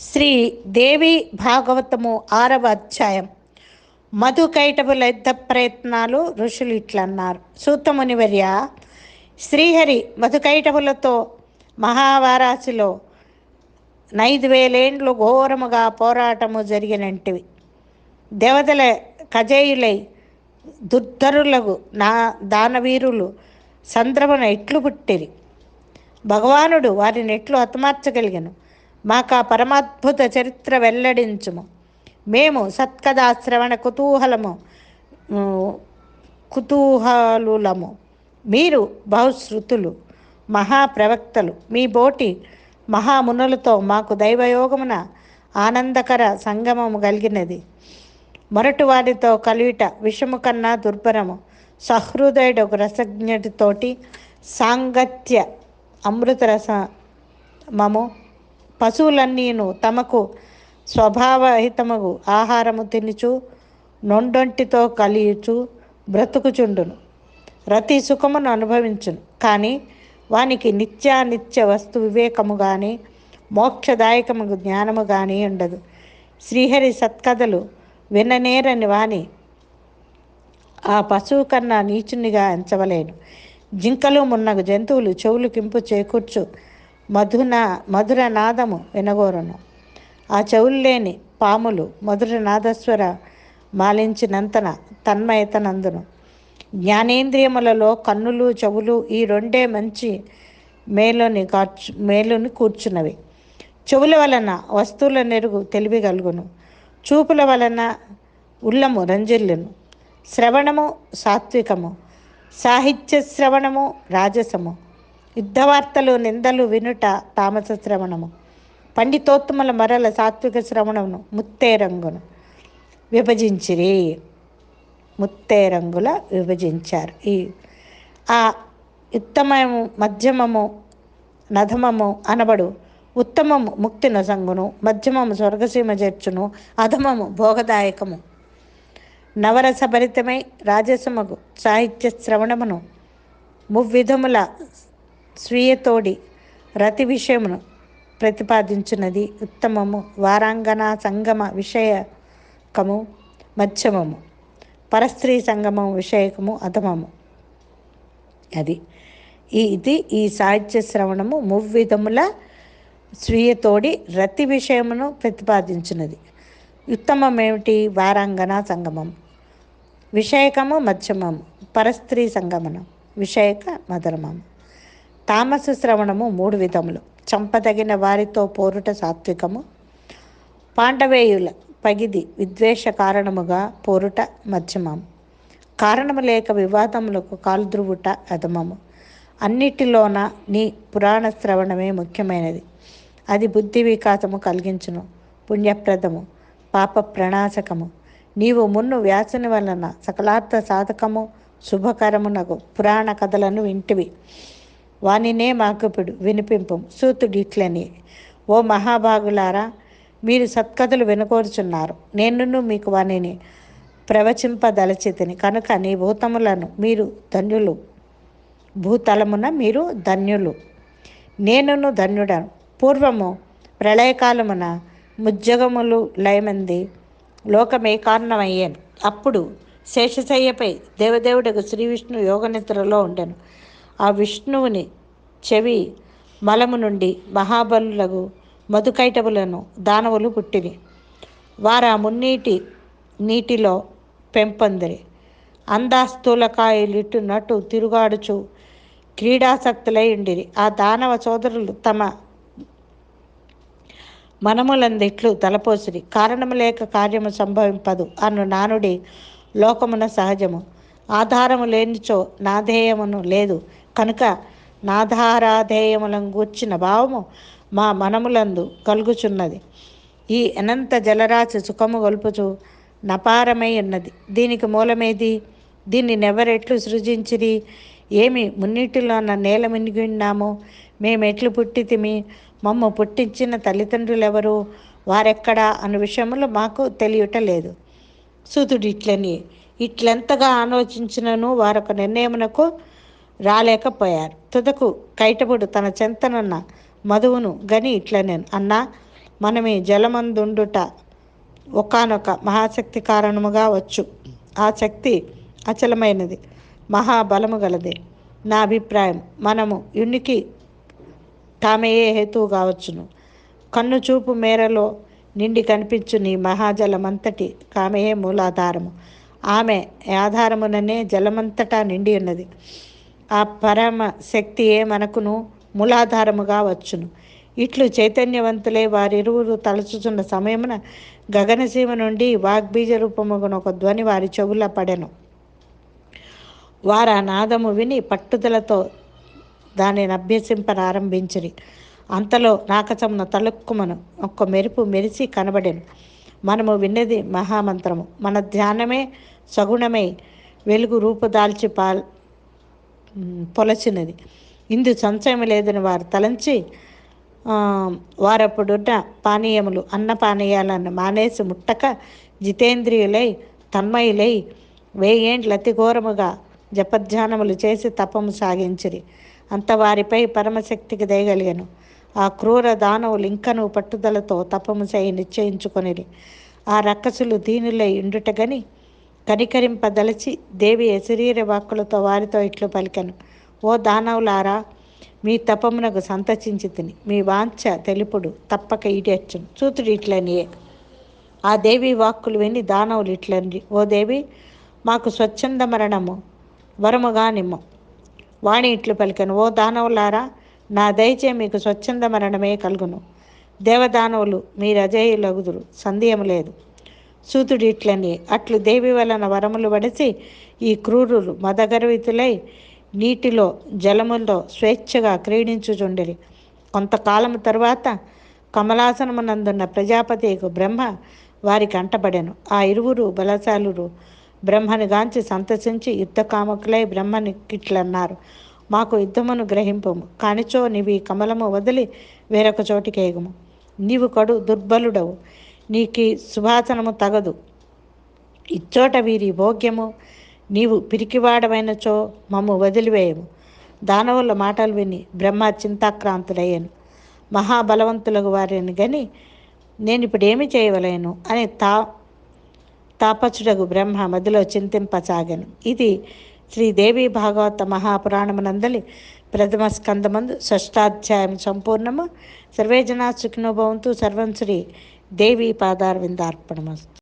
శ్రీ దేవి భాగవతము ఆరవ అధ్యాయం. మధుకైటబుల యుద్ధ ప్రయత్నాలు ఋషులు ఇట్లన్నారు. సూతమునివర్య శ్రీహరి మధుకైటబులతో మహావారాసిలో నైదు వేలేండ్లు ఘోరముగా పోరాటము జరిగినంటివి దేవతల కజేయులై దుర్ధరులకు నా దానవీరులు సంద్రమున ఎట్లు పుట్టిరి? భగవానుడు వారిని ఎట్లు హతమార్చగలిగను? మాకు ఆ పరమాద్భుత చరిత్ర వెల్లడించుము. మేము సత్కదాశ్రవణ కుతూహలము కుతూహలులము. మీరు బహుశ్రుతులు మహాప్రవక్తలు. మీ బోటి మహామునులతో మాకు దైవయోగమున ఆనందకర సంగమము కలిగినది. మొరటి వారితో కలియుట విషము కన్నా దుర్భరము. సహృదయుడు ఒక రసజ్ఞటితోటి సాంగత్య అమృతరసమము పశువులన్నీను తమకు స్వభావహితముగు ఆహారము తినుచు నొండొంటితో కలియుచు బ్రతుకుచుండును. రతి సుఖమును అనుభవించును. కానీ వానికి నిత్యానిత్య వస్తు వివేకము కానీ మోక్షదాయకము జ్ఞానము కానీ ఉండదు. శ్రీహరి సత్కథలు విననేరని వాని ఆ పశువు కన్నా నీచునిగా ఎంచవలేను. జింకలు మున్నగు జంతువులు చెవులు కింపు చేకూర్చు మధున మధుర నాదము వినగోరును. ఆ చెవులు లేని పాములు మధుర నాదస్వర మాలించినంతన తన్మయతనందును. జ్ఞానేంద్రియములలో కన్నులు చెవులు ఈ రెండే మంచి మేలుని కార్చు మేలుని కూర్చున్నవి. చెవుల వలన వస్తువుల నెరుగు తెలివి కలుగును. చూపుల వలన ఉల్లము రంజిల్లును. శ్రవణము సాత్వికము. సాహిత్య శ్రవణము రాజసము. యుద్ధవార్తలు నిందలు వినుట తామస శ్రవణము. పండితోత్తముల మరల సాత్విక శ్రవణమును ముత్తే రంగును విభజించిరి. ముత్తే రంగుల విభజించారు. ఈ ఆ ఉత్తమము మధ్యమము నధమము అనబడు ఉత్తమము ముక్తి నొసంగును మధ్యమము స్వర్గసీమ చేర్చును అధమము భోగదాయకము. నవరసభరితమై రాజసమగు సాహిత్య శ్రవణమును మువ్విధముల స్వీయతోడి రతి విషయమును ప్రతిపాదించినది ఉత్తమము. వారాంగణ సంగమ విషయకము మధ్యమము. పరస్త్రీ సంగమం విషయకము అధమము. అది. ఇది ఈ సాహిత్య శ్రవణము మువ్విధముల స్వీయతోడి రతి విషయమును ప్రతిపాదించినది ఉత్తమం ఏమిటి వారాంగణ సంగమం విషయకము మధ్యమము. పరస్త్రీ సంగమనం విషయక మధురమము. తామస శ్రవణము మూడు విధములు. చంపదగిన వారితో పోరుట సాత్వికము. పాండవేయుల పగిది విద్వేష కారణముగా పోరుట మధ్యమము కారణము లేక వివాదములకు కాలుద్రువుట అధమము. అన్నిటిలోన నీ పురాణ శ్రవణమే ముఖ్యమైనది. అది బుద్ధి వికాసము కలిగించును పుణ్యప్రదము పాప ప్రణాశకము. నీవు మున్ను వ్యాసుని వలన సకలార్థ సాధకము శుభకరమునకు పురాణ కథలను వింటివి. వానినే మాకపుడు వినిపింపు సూతుడు ఇట్లని ఓ మహాభాగులారా మీరు సత్కథలు వినకోరుచున్నారు. నేనును మీకు వానిని ప్రవచింపదలచితిని. కనుక నీ భూతములను మీరు ధన్యులు. భూతలమున మీరు ధన్యులు. నేనును ధన్యుడను. పూర్వము ప్రళయకాలమున ముజ్జగములు లయమంది లోకమే కారణమయ్యాను. అప్పుడు శేషశయ్యపై దేవదేవుడకు శ్రీ విష్ణు యోగనిద్రలో ఉండెను. ఆ విష్ణువుని చెవి మలము నుండి మహాబలులకు మధుకైటవులను దానవులు పుట్టిరి. వారు ఆ మున్నీటి నీటిలో పెంపొందిరి. అందాస్థూలకాయలిటు నటు తిరుగాడుచు క్రీడాసక్తులై ఉండిరి. ఆ దానవ సోదరులు తమ మనములందిట్లు తలపోసిరి. కారణము లేక కార్యము సంభవింపదు అను నానుడి లోకమున సహజము. ఆధారము లేనిచో నాధేయమును లేదు. కనుక నాధారాధేయములం గూర్చిన భావము మా మనములందు కలుగుచున్నది. ఈ అనంత జలరాశి సుఖము గొలుపుచు నపారమై ఉన్నది. దీనికి మూలమేది? దీన్ని నెవరెట్లు సృజించిరి? ఏమి మున్నిటిలో నా నేల మినిగి ఉన్నాము మేమెట్లు పుట్టితిమి మమ్మ పుట్టించిన తల్లిదండ్రులెవరు? వారెక్కడా? అన్న విషయంలో మాకు తెలియట లేదు. సూతుడు ఇట్లని ఇట్లెంతగా ఆలోచించినను వారొక నిర్ణయమునకు రాలేకపోయారు. తుదకు కైటబుడు తన చెంతనున్న మధువును గని ఇట్లనేను అన్నా మనమే జలమందుండుట ఒకానొక మహాశక్తి కారణముగా వచ్చు. ఆ శక్తి అచలమైనది. మహాబలము గలది. నా అభిప్రాయం మనము యునికి తామయే హేతువు కావచ్చును. కన్ను చూపు మేరలో నిండి కనిపించు నీ మహాజలమంతటి కామయే మూలాధారము. ఆమె ఆధారముననే జలమంతటా నిండి ఉన్నది. ఆ పరమ శక్తియే మనకును మూలాధారముగా వచ్చును. ఇట్లు చైతన్యవంతులే వారిరువురు తలచుచున్న సమయమున గగనసీమ నుండి వాగ్బీజ రూపముగున ఒక ధ్వని వారి చెవుల పడెను. వారు ఆ నాదము విని పట్టుదలతో దానిని అభ్యసింపనారంభించిరి. అంతలో నాకచమున తలుక్కుమను ఒక్క మెరుపు మెరిసి కనబడెను. మనము విన్నది మహామంత్రము. మన ధ్యానమే సగుణమై వెలుగు రూపుదాల్చి పాల్ పొలచినది. ఇందు సంశయం లేదని వారు తలంచి వారప్పుడున్న పానీయములు అన్న పానీయాలను మానేసి ముట్టక జితేంద్రియులై తన్మయులై వేయేండ్ల అతి ఘోరముగా జపధ్యానములు చేసి తపము సాగించిరి. అంత వారిపై పరమశక్తికి దయగలిగాను. ఆ క్రూర దానవులు ఇంకను పట్టుదలతో తపము చేయి నిశ్చయించుకొనిరి. ఆ రక్కసులు దీనిలో ఇండుటగని గని కనికరింపదలచి దేవి శరీర వాక్కులతో వారితో ఇట్లు పలికను. ఓ దానవులారా మీ తపమునకు సంతచించి తిని మీ వాంఛ తెలుపుడు తప్పక ఈడేర్చును చూతుడు ఇట్లనియే ఆ దేవి వాక్కులు విని దానవులు ఇట్లని ఓ దేవి మాకు స్వచ్ఛంద మరణము వరముగా నిమ్ము వాణి ఇట్లు పలికను. ఓ దానవులారా నా దయచే మీకు స్వచ్ఛంద మరణమే కలుగును. దేవదానవులు మీరు రజయులగుదురు సందేహం లేదు. సూతుడు ఇట్లని అట్లు దేవి వలన వరములు వడిసి ఈ క్రూరులు మదగర్వితులై నీటిలో జలముల్లో స్వేచ్ఛగా క్రీడించుచుండిరి. కొంతకాలం తరువాత కమలాసనమునందున్న ప్రజాపతికు బ్రహ్మ వారికి అంటబడెను. ఆ ఇరువురు బలశాలురు బ్రహ్మని గాంచి సంతసించి యుద్ధకామకులై బ్రహ్మని కిట్లన్నారు. మాకు యుద్ధమును గ్రహింపము. కానిచో నీవి కమలము వదిలి వేరొక చోటికేగుము నీవు కడు దుర్బలుడవు. నీకి సుభాసనము తగదు. ఇచ్చోట వీరి భోగ్యము నీవు పిరికివాడమైనచో మమ్ము వదిలివేయము. దానవుల మాటలు విని బ్రహ్మ చింతాక్రాంతుడయ్యాను. మహాబలవంతులకు వారిని గని నేను ఇప్పుడు ఏమి చేయవలేను అని తా తాపచుడగు బ్రహ్మ మదిలో చింతింపసాగాను. ఇది శ్రీదేవి భాగవత మహాపురాణమునందలి ప్రథమ స్కందమందు షష్టాధ్యాయం సంపూర్ణము. సర్వేజనా సుఖినోభవంతు సర్వం శ్రీ దేవి పాదారవిందార్పణమస్తు